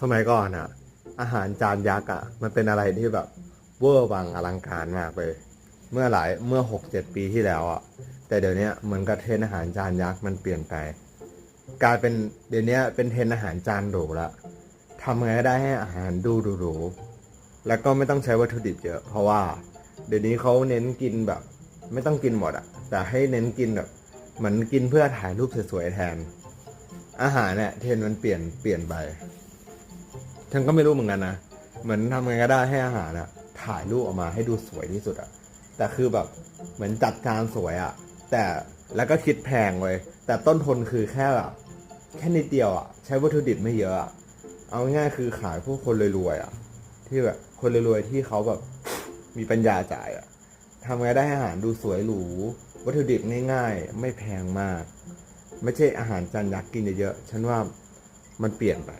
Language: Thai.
สมัยก่อนอะอาหารจานยักษ์อะมันเป็นอะไรที่แบบเวอร์วังอลังการมากเลย เมื่อหลายเมื่อหกเจ็ดปีที่แล้วอะแต่เดี๋ยวนี้เหมือนกับเทรนอาหารจานยักษ์มันเปลี่ยนไปกลายเป็นเดี๋ยวนี้เป็นเทรนอาหารจานหรูละทำไงก็ได้ให้อาหารดูหรูๆแล้วก็ไม่ต้องใช้วัตถุดิบเยอะ เพราะว่า เดี๋ยวนี้เขาเน้นกินแบบ ไม่ต้องกินหมดอะแต่ให้เน้นกินแบบเหมือนกินเพื่อถ่ายรูปสวยๆแทน อาหารเนี่ยเทรนมันเปลี่ยนเปลี่ยนไป ฉันก็ไม่รู้เหมือนกันนะเหมือนทำไงก็ได้ให้อาหารอะถ่ายรูปออกมาให้ดูสวยที่สุดอะแต่คือแบบเหมือนจัดจานสวยอะแต่แล้วก็คิดแพงเลยแต่ต้นทุนคือแค่แบบแค่นิดเดียวอะใช้วัตถุดิบไม่เยอะอะเอาง่ายๆคือขายพวกคนรวยๆอะที่แบบคนรวยๆที่เขาแบบมีปัญญาจ่ายอะทำไงได้ให้อาหารดูสวยหรูวัตถุดิบง่ายๆ ไม่แพงมาก ไม่ใช่อาหารจานยักษ์กินเยอะๆฉันว่ามันเปลี่ยนไป